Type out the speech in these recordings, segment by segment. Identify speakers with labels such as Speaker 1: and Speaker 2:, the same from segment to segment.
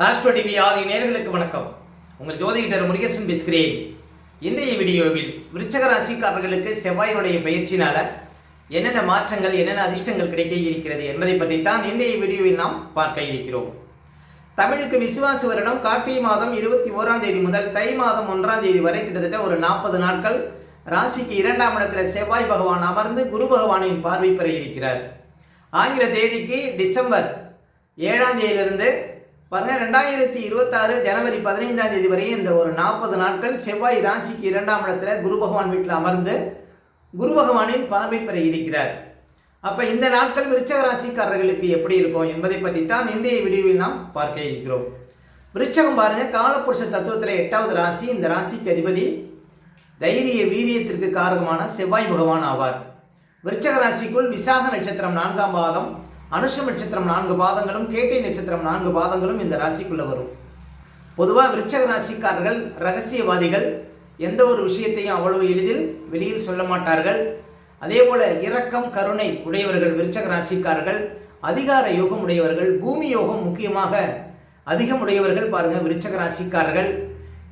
Speaker 1: Astro TV ஆதி நேர்களுக்கு வணக்கம். உங்கள் ஜோதிடர் முருகேசன் பேசுகிறேன். இன்றைய வீடியோவில் விருச்சக ராசிக்காரர்களுக்கு செவ்வாயுடைய பயிற்சினால என்னென்ன மாற்றங்கள் என்னென்ன அதிர்ஷ்டங்கள் கிடைக்க இருக்கிறது என்பதை தான் இன்றைய வீடியோவில் நாம் பார்க்க இருக்கிறோம். தமிழுக்கு விசுவாச வருடம் கார்த்திகை மாதம் இருபத்தி ஓராம் தேதி முதல் தை மாதம் ஒன்றாம் தேதி வரை கிட்டத்தட்ட ஒரு நாற்பது நாட்கள் ராசிக்கு இரண்டாம் இடத்துல செவ்வாய் பகவான் அமர்ந்து குரு பகவானின் பார்வை பெற இருக்கிறார். ஆங்கில தேதிக்கு டிசம்பர் ஏழாம் தேதியிலிருந்து பாருங்க ரெண்டாயிரத்தி இருபத்தாறு ஜனவரி பதினைந்தாம் தேதி வரையும் இந்த ஒரு நாற்பது நாட்கள் செவ்வாய் ராசிக்கு இரண்டாம் இடத்துல குரு பகவான் வீட்டில் அமர்ந்து குரு பகவானின் பார்வை பெற இருக்கிறார். அப்போ இந்த நாட்கள் விருச்சக ராசிக்காரர்களுக்கு எப்படி இருக்கும் என்பதை பற்றி தான் இன்றைய வீடியோவில் நாம் பார்க்க இருக்கிறோம். விருச்சகம் பாருங்க காலப்புருஷ தத்துவத்தில் எட்டாவது ராசி இந்த ராசிக்கு அதிபதி தைரிய வீரியத்திற்கு காரகமான செவ்வாய் பகவான் ஆவார். விருச்சக ராசிக்குள் விசாக நட்சத்திரம் நான்காம் பாதம் அனுஷ நட்சத்திரம் நான்கு பாதங்களும் கேட்டை நட்சத்திரம் நான்கு பாதங்களும் இந்த ராசிக்குள்ள வரும். பொதுவாக விருச்சக ராசிக்காரர்கள் ரகசியவாதிகள் எந்த ஒரு விஷயத்தையும் அவ்வளவு எளிதில் வெளியில் சொல்ல மாட்டார்கள். அதே போல இரக்கம் கருணை உடையவர்கள் விருச்சக ராசிக்காரர்கள் அதிகார யோகம் உடையவர்கள் பூமி யோகம் முக்கியமாக அதிகம் உடையவர்கள் பாருங்க விருச்சக ராசிக்காரர்கள்.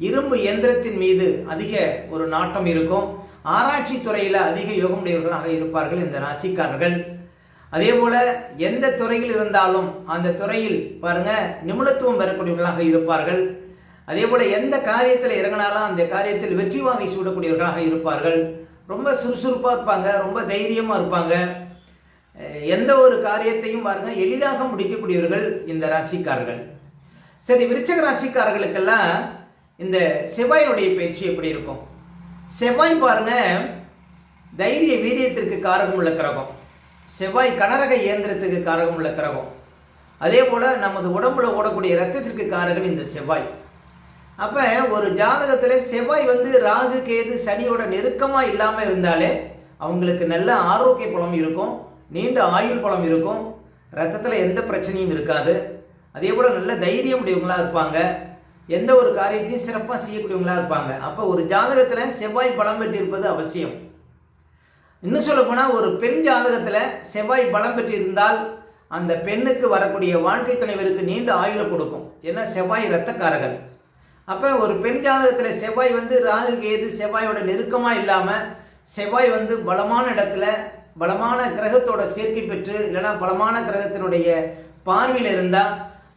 Speaker 1: இரும்பு இயந்திரத்தின் மீது அதிக ஒரு நாட்டம் இருக்கும். ஆராய்ச்சி துறையில் அதிக யோகம் உடையவர்களாக இருப்பார்கள் இந்த ராசிக்காரர்கள். அதே போல் எந்த துறையில் இருந்தாலும் அந்த துறையில் பாருங்கள் நிபுணத்துவம் பெறக்கூடியவர்களாக இருப்பார்கள். அதே போல் எந்த காரியத்தில் இறங்கினாலும் அந்த காரியத்தில் வெற்றி வாங்கி சூடக்கூடியவர்களாக இருப்பார்கள். ரொம்ப சுறுசுறுப்பாக இருப்பாங்க ரொம்ப தைரியமாக இருப்பாங்க. எந்த ஒரு காரியத்தையும் பாருங்கள் எளிதாக முடிக்கக்கூடியவர்கள் இந்த ராசிக்காரர்கள். சரி விருச்சக ராசிக்காரர்களுக்கெல்லாம் இந்த செவ்வாயுடைய பயிற்சி எப்படி இருக்கும்? செவ்வாய் பாருங்கள் தைரிய வீரியத்திற்கு காரகம் உள்ள கிரகம். செவ்வாய் கனரக இயந்திரத்துக்கு காரகம் உள்ள கிரகம். அதே போல் நமது உடம்புல ஓடக்கூடிய ரத்தத்திற்கு காரகன் இந்த செவ்வாய். அப்போ ஒரு ஜாதகத்தில் செவ்வாய் வந்து ராகு கேது சனியோட நெருக்கமாக இல்லாமல் இருந்தாலே அவங்களுக்கு நல்ல ஆரோக்கிய பலம் இருக்கும் நீண்ட ஆயுள் பலம் இருக்கும் ரத்தத்தில் எந்த பிரச்சனையும் இருக்காது. அதே போல் நல்ல தைரியம் உடையவங்களாக இருப்பாங்க. எந்த ஒரு காரியத்தையும் சிறப்பாக செய்யக்கூடியவங்களாக இருப்பாங்க. அப்போ ஒரு ஜாதகத்தில் செவ்வாய் பலம் பெற்றிருப்பது அவசியம். இன்னும் சொல்ல போனால் ஒரு பெண் ஜாதகத்தில் செவ்வாய் பலம் பெற்றிருந்தால் அந்த பெண்ணுக்கு வரக்கூடிய வாழ்க்கை துணைவருக்கு நீண்ட ஆயுளை கொடுக்கும். ஏன்னா செவ்வாய் இரத்தக்காரகன் அப்போ ஒரு பெண் ஜாதகத்தில் செவ்வாய் வந்து ராகு கேது செவ்வாயோட நெருக்கமாக இல்லாமல் செவ்வாய் வந்து பலமான இடத்துல பலமான கிரகத்தோட சேர்க்கை பெற்று இல்லைன்னா பலமான கிரகத்தினுடைய பார்வையில் இருந்தால்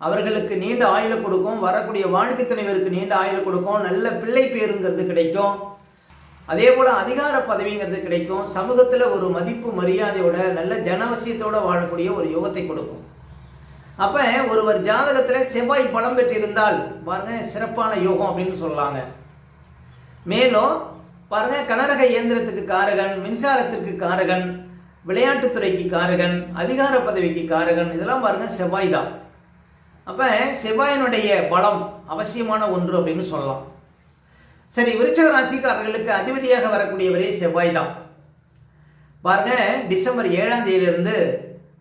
Speaker 1: அவர்களுக்கு நீண்ட ஆயுளை கொடுக்கும். வரக்கூடிய வாழ்க்கை துணைவருக்கு நீண்ட ஆயுளை கொடுக்கும். நல்ல பிள்ளை பேருங்கிறது கிடைக்கும். அதே போல் அதிகார பதவிங்கிறது கிடைக்கும். சமூகத்தில் ஒரு மதிப்பு மரியாதையோட நல்ல ஜனவசியத்தோட வாழக்கூடிய ஒரு யோகத்தை கொடுக்கும். அப்போ ஒருவர் ஜாதகத்தில் செவ்வாய் பலம் பெற்றிருந்தால் பாருங்க சிறப்பான யோகம் அப்படின்னு சொல்லலாங்க. மேலும் பாருங்க கனரக இயந்திரத்துக்கு காரகன் மின்சாரத்திற்கு காரகன் விளையாட்டுத்துறைக்கு காரகன் அதிகார பதவிக்கு காரகன் இதெல்லாம் பாருங்க செவ்வாய் தான். அப்போ செவ்வாயினுடைய பலம் அவசியமான ஒன்று அப்படின்னு சொல்லலாம். சரி விருச்சக ராசிக்காரர்களுக்கு அதிபதியாக வரக்கூடியவரே செவ்வாய் தான் பாருங்க டிசம்பர் ஏழாம் தேதியிலிருந்து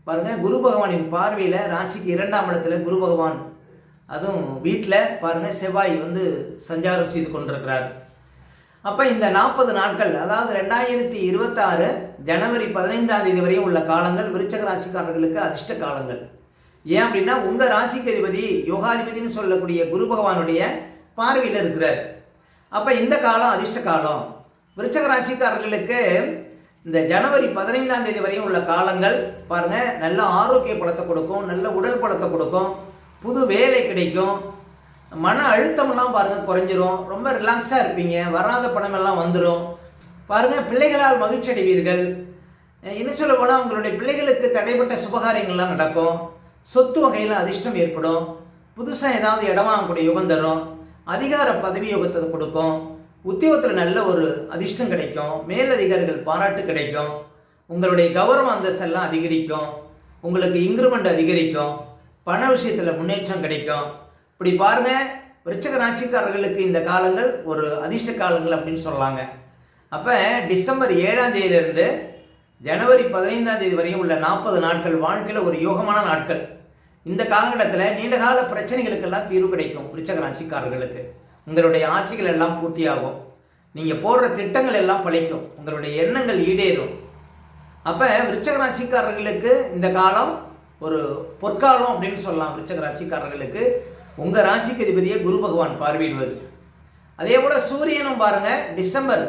Speaker 1: பாருங்க குரு பகவானின் பார்வையில் ராசிக்கு இரண்டாம் இடத்துல குரு பகவான். அதுவும் வீட்டில் பாருங்க செவ்வாய் வந்து சஞ்சாரம் செய்து கொண்டிருக்கிறார். அப்போ இந்த நாற்பது நாட்கள் அதாவது ரெண்டாயிரத்தி இருபத்தாறு ஜனவரி பதினைந்தாம் தேதி வரையும் உள்ள காலங்கள் விருச்சக ராசிக்காரர்களுக்கு அதிர்ஷ்ட காலங்கள். ஏன் அப்படின்னா உங்கள் ராசிக்கு அதிபதி யோகாதிபதினு சொல்லக்கூடிய குரு பகவானுடைய பார்வையில் இருக்கிறார். அப்போ இந்த காலம் அதிர்ஷ்ட காலம். விருச்சக ராசிக்காரர்களுக்கு இந்த ஜனவரி பதினைந்தாம் தேதி வரையும் உள்ள காலங்கள் பாருங்க நல்ல ஆரோக்கிய பலத்தை கொடுக்கும் நல்ல உடல் பலத்தை கொடுக்கும் புது வேலை கிடைக்கும். மன அழுத்தம்லாம் பாருங்க குறைஞ்சிரும். ரொம்ப ரிலாக்ஸாக இருப்பீங்க வராத பணமெல்லாம் வந்துடும் பாருங்க பிள்ளைகளால் மகிழ்ச்சி அடைவீர்கள். இன்னும் சொல்ல போனால் உங்களுடைய பிள்ளைகளுக்கு தடைப்பட்ட சுபகாரியங்கள்லாம் நடக்கும். சொத்து வகையில் அதிர்ஷ்டம் ஏற்படும். புதுசாக ஏதாவது இடம் வாங்கக்கூடிய யுகம் தரும். அதிகார பதவி யோகத்தை கொடுக்கும். உத்தியோகத்தில் நல்ல ஒரு அதிர்ஷ்டம் கிடைக்கும். மேலதிகாரிகள் பாராட்டு கிடைக்கும். உங்களுடைய கௌரவ அந்தஸ்தெல்லாம் அதிகரிக்கும். உங்களுக்கு இன்க்ரிமெண்ட் அதிகரிக்கும். பண விஷயத்தில் முன்னேற்றம் கிடைக்கும். இப்படி பாருங்கள் விருச்சக ராசிக்காரர்களுக்கு இந்த காலங்கள் ஒரு அதிர்ஷ்ட காலங்கள் அப்படின்னு சொல்லலாங்க அப்போ டிசம்பர் ஏழாம் தேதியிலிருந்து ஜனவரி பதினைந்தாம் தேதி வரையும் உள்ள நாற்பது நாட்கள் வாழ்க்கையில் ஒரு யோகமான நாட்கள். இந்த காலகட்டத்தில் நீண்டகால பிரச்சனைகளுக்கெல்லாம் தீர்வு கிடைக்கும் விருச்சக ராசிக்காரர்களுக்கு உங்களுடைய ஆசைகள் எல்லாம் பூர்த்தியாகும். நீங்கள் போடுற திட்டங்கள் எல்லாம் பழிக்கும். உங்களுடைய எண்ணங்கள் ஈடேறும். அப்போ விருச்சக ராசிக்காரர்களுக்கு இந்த காலம் ஒரு பொற்காலம் அப்படின்னு சொல்லலாம் விருச்சக ராசிக்காரர்களுக்கு உங்கள் ராசிக்கு அதிபதியை குரு பகவான் பார்வையிடுவது. அதே போல் சூரியனும் பாருங்கள் டிசம்பர்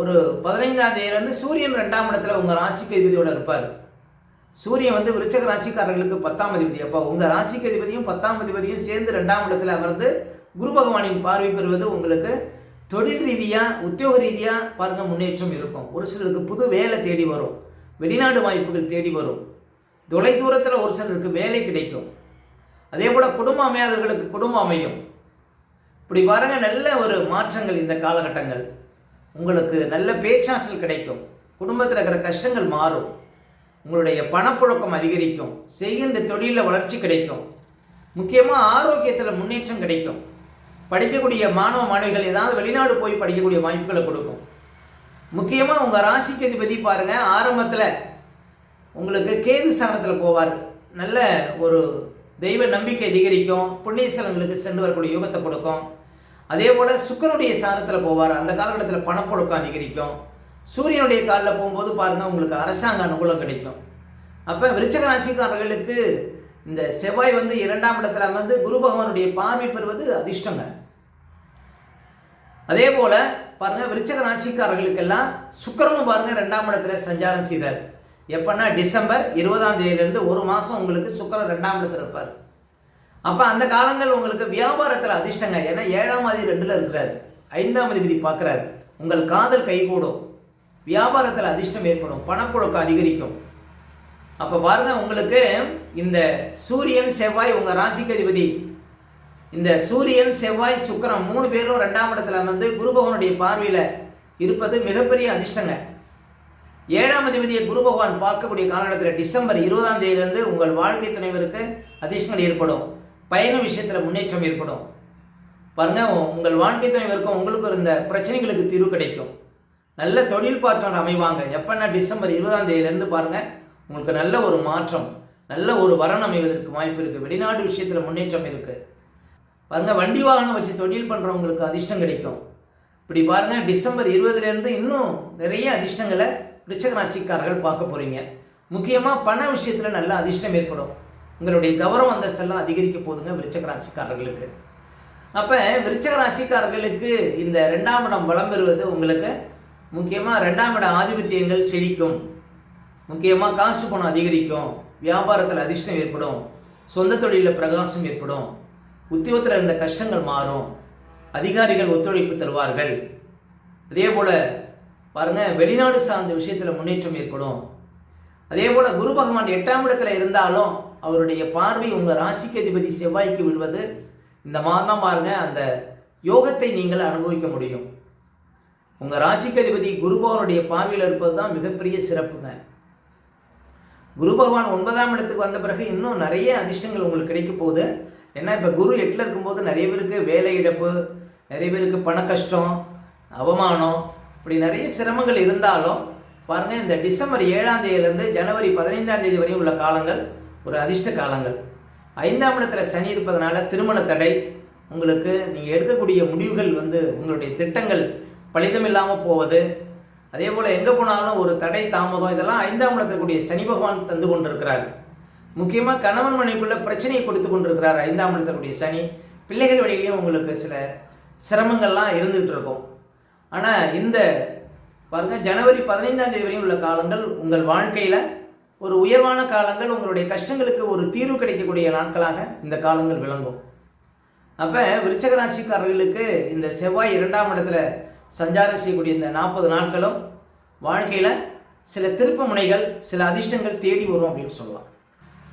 Speaker 1: ஒரு பதினைந்தாம் தேதியிலேருந்து சூரியன் ரெண்டாம் இடத்துல உங்கள் ராசிக்கு அதிபதியோடு இருப்பார். சூரியன் வந்து விருச்சக ராசிக்காரர்களுக்கு பத்தாம் அதிபதி. அப்போ உங்கள் ராசிக்கு அதிபதியும் பத்தாம் அதிபதியும் சேர்ந்து ரெண்டாம் இடத்துல அமர்ந்து குரு பகவானின் பார்வை பெறுவது உங்களுக்கு தொழில் ரீதியாக உத்தியோக ரீதியாக பாருங்கள் முன்னேற்றம் இருக்கும். ஒரு சிலருக்கு புது வேலை தேடி வரும். வெளிநாடு வாய்ப்புகள் தேடி வரும். தொலை தூரத்தில் ஒரு சிலருக்கு வேலை கிடைக்கும். அதே போல் குடும்ப அமையாதவர்களுக்கு குடும்பம் அமையும். இப்படி பாருங்க நல்ல ஒரு மாற்றங்கள் இந்த காலகட்டங்கள். உங்களுக்கு நல்ல பேச்சாற்றல் கிடைக்கும். குடும்பத்தில் இருக்கிற கஷ்டங்கள் மாறும். உங்களுடைய பணப்புழக்கம் அதிகரிக்கும். செய்கின்ற தொழிலில் வளர்ச்சி கிடைக்கும். முக்கியமாக ஆரோக்கியத்தில் முன்னேற்றம் கிடைக்கும். படிக்கக்கூடிய மாணவ மாணவிகள் ஏதாவது வெளிநாடு போய் படிக்கக்கூடிய வாய்ப்புகளை கொடுக்கும். முக்கியமாக உங்கள் ராசிக்கு அதிபதி பாருங்கள் ஆரம்பத்தில் உங்களுக்கு கேது ஸ்தானத்தில் போவார். நல்ல ஒரு தெய்வ நம்பிக்கை அதிகரிக்கும். புண்ணியஸ்தலங்களுக்கு சென்று வரக்கூடிய யோகத்தை கொடுக்கும். அதே போல் சுக்கரனுடைய ஸ்தானத்தில் போவார். அந்த காலகட்டத்தில் பணப்புழக்கம் அதிகரிக்கும். சூரியனுடைய காலில் போகும்போது பாருங்கள் உங்களுக்கு அரசாங்க அனுகூலம் கிடைக்கும். அப்போ விருச்சக ராசிக்காரர்களுக்கு இந்த செவ்வாய் வந்து இரண்டாம் இடத்துல அமர்ந்து குரு பகவானுடைய பார்வை பெறுவது அதிர்ஷ்டங்க. அதே போல பாருங்க விருச்சக ராசிக்காரர்களுக்கெல்லாம் சுக்கரமும் பாருங்க ரெண்டாம் இடத்துல சஞ்சாரம் செய்தார் எப்பன்னா டிசம்பர் இருபதாம் தேதியிலேருந்து ஒரு மாதம் உங்களுக்கு சுக்கிரன் ரெண்டாம் இடத்துல இருப்பார். அப்போ அந்த காலங்கள் உங்களுக்கு வியாபாரத்தில் அதிர்ஷ்டங்க. ஏன்னா ஏழாம் தேதி ரெண்டில் இருக்கிறார். ஐந்தாம் அதிபதி பார்க்குறாரு உங்கள் காதல் கைகூடும். வியாபாரத்தில் அதிர்ஷ்டம் ஏற்படும் பணப்புழக்கம் அதிகரிக்கும். அப்போ பாருங்க உங்களுக்கு இந்த சூரியன் செவ்வாய் உங்கள் ராசிக்கு அதிபதி இந்த சூரியன் செவ்வாய் சுக்கரம் மூணு பேரும் ரெண்டாம் இடத்துல வந்து குருபகவனுடைய பார்வையில் இருப்பது மிகப்பெரிய அதிர்ஷ்டங்க. ஏழாம் அதிபதியை குரு பகவான் பார்க்கக்கூடிய காலகட்டத்தில் டிசம்பர் இருபதாம் தேதியிலிருந்து உங்கள் வாழ்க்கை துணைவருக்கு அதிர்ஷ்டங்கள் ஏற்படும். பயண விஷயத்தில் முன்னேற்றம் ஏற்படும். பாருங்க உங்கள் வாழ்க்கை துணைவருக்கும் உங்களுக்கும் இருந்த பிரச்சனைகளுக்கு தீர்வு கிடைக்கும். நல்ல தொழில் பாற்றம் அமைவாங்க. எப்பன்னா டிசம்பர் இருபதாம் தேதியிலேருந்து பாருங்கள் உங்களுக்கு நல்ல ஒரு மாற்றம் நல்ல ஒரு வரன் அமைவதற்கு வாய்ப்பு இருக்குது வெளிநாடு விஷயத்தில் முன்னேற்றம் இருக்குது பாருங்கள் வண்டி வாகனம் வச்சு தொழில் பண்ணுறவங்களுக்கு அதிர்ஷ்டம் கிடைக்கும். இப்படி பாருங்கள் டிசம்பர் இருபதுலேருந்து இன்னும் நிறைய அதிர்ஷ்டங்களை விருச்சக ராசிக்காரர்கள் பார்க்க போகிறீங்க முக்கியமாக பண விஷயத்தில் நல்ல அதிர்ஷ்டம் ஏற்படும். உங்களுடைய கௌரவ அந்தஸ்தெல்லாம் அதிகரிக்க போகுதுங்க விருச்சக ராசிக்காரர்களுக்கு. அப்போ விருச்சக ராசிக்காரர்களுக்கு இந்த ரெண்டாம் இடம் வளம் பெறுவது உங்களுக்கு முக்கியமாக ரெண்டாம் இட ஆதிபத்தியங்கள் செழிக்கும். முக்கியமாக காசு பணம் அதிகரிக்கும். வியாபாரத்தில் அதிர்ஷ்டம் ஏற்படும். சொந்த தொழிலில் பிரகாசம் ஏற்படும். உத்தியோகத்தில் இருந்த கஷ்டங்கள் மாறும். அதிகாரிகள் ஒத்துழைப்பு தருவார்கள். அதே போல் பாருங்கள் வெளிநாடு சார்ந்த விஷயத்தில் முன்னேற்றம் ஏற்படும். அதே போல் குரு பகவான் எட்டாம் இடத்துல இருந்தாலும் அவருடைய பார்வை உங்கள் ராசிக்கு அதிபதி செவ்வாய்க்கு விழுவது இந்த மாதம் பாருங்கள் அந்த யோகத்தை நீங்கள் அனுபவிக்க முடியும். உங்கள் ராசிக்கதிபதி குருபவனுடைய குரு பகவானுடைய பார்வையில் இருப்பது தான் மிகப்பெரிய சிறப்புங்க. குரு பகவான் ஒன்பதாம் இடத்துக்கு வந்த பிறகு இன்னும் நிறைய அதிர்ஷ்டங்கள் உங்களுக்கு கிடைக்க போகுது. ஏன்னா இப்போ குரு எட்டில் இருக்கும்போது நிறைய பேருக்கு வேலை இழப்பு நிறைய பேருக்கு பண கஷ்டம் அவமானம் இப்படி நிறைய சிரமங்கள் இருந்தாலும் பாருங்கள் இந்த டிசம்பர் ஏழாம் தேதியிலேருந்து ஜனவரி பதினைந்தாம் தேதி வரையும் உள்ள காலங்கள் ஒரு அதிர்ஷ்ட காலங்கள். ஐந்தாம் இடத்துல சனி இருப்பதனால திருமண தடை உங்களுக்கு நீங்கள் எடுக்கக்கூடிய முடிவுகள் வந்து உங்களுடைய திட்டங்கள் பலிதமில்லாமல் போவது அதே போல் எங்கே போனாலும் ஒரு தடை தாமதம் இதெல்லாம் ஐந்தாம் இடத்திற்குரிய சனி பகவான் தந்து கொண்டிருக்கிறார். முக்கியமாக கணவன் மனைவிக்குள்ள பிரச்சனையை கொடுத்து கொண்டிருக்கிறார் ஐந்தாம் இடத்திற்குரிய சனி. பிள்ளைகள் வழியிலையும் உங்களுக்கு சில சிரமங்கள்லாம் இருந்துகிட்டு இருக்கும். ஆனால் இந்த பாருங்கள் ஜனவரி பதினைந்தாம் தேதி வரையும் உள்ள காலங்கள் உங்கள் வாழ்க்கையில் ஒரு உயர்வான காலங்கள் உங்களுடைய கஷ்டங்களுக்கு ஒரு தீர்வு கிடைக்கக்கூடிய நாட்களாக இந்த காலங்கள் விளங்கும். அப்போ விருச்சக ராசிக்காரர்களுக்கு இந்த செவ்வாய் இரண்டாம் இடத்துல சஞ்சாரம் செய்யக்கூடிய இந்த நாற்பது நாட்களும் வாழ்க்கையில் சில திருப்பு முனைகள் சில அதிர்ஷ்டங்கள் தேடி வரும் அப்படின்னு சொல்லலாம்.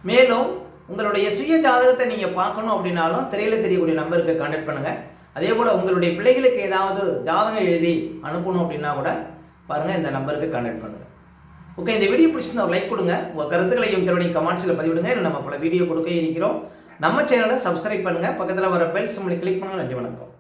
Speaker 1: மேலும் உங்களுடைய சுய ஜாதகத்தை நீங்கள் பார்க்கணும் அப்படின்னாலும் திரையில் தெரியக்கூடிய நம்பருக்கு கான்டாக்ட் பண்ணுங்கள் அதே போல் உங்களுடைய பிள்ளைகளுக்கு ஏதாவது ஜாதகம் எழுதி அனுப்பணும் அப்படின்னா கூட பாருங்கள் இந்த நம்பருக்கு கான்டாக்ட் பண்ணுங்கள் ஓகே இந்த வீடியோ பிடிச்சிருந்தா ஒரு லைக் கொடுங்க. உங்கள் கருத்துக்களையும் உங்களுடைய கமெண்ட்ஸில் பதிவிடுங்க. இல்லை நம்ம பல வீடியோ கொடுக்க இருக்கிறோம். நம்ம சேனலை சப்ஸ்கிரைப் பண்ணுங்கள் பக்கத்தில் வர பெல் சிம்மில் கிளிக் பண்ணுங்கள் நன்றி வணக்கம்.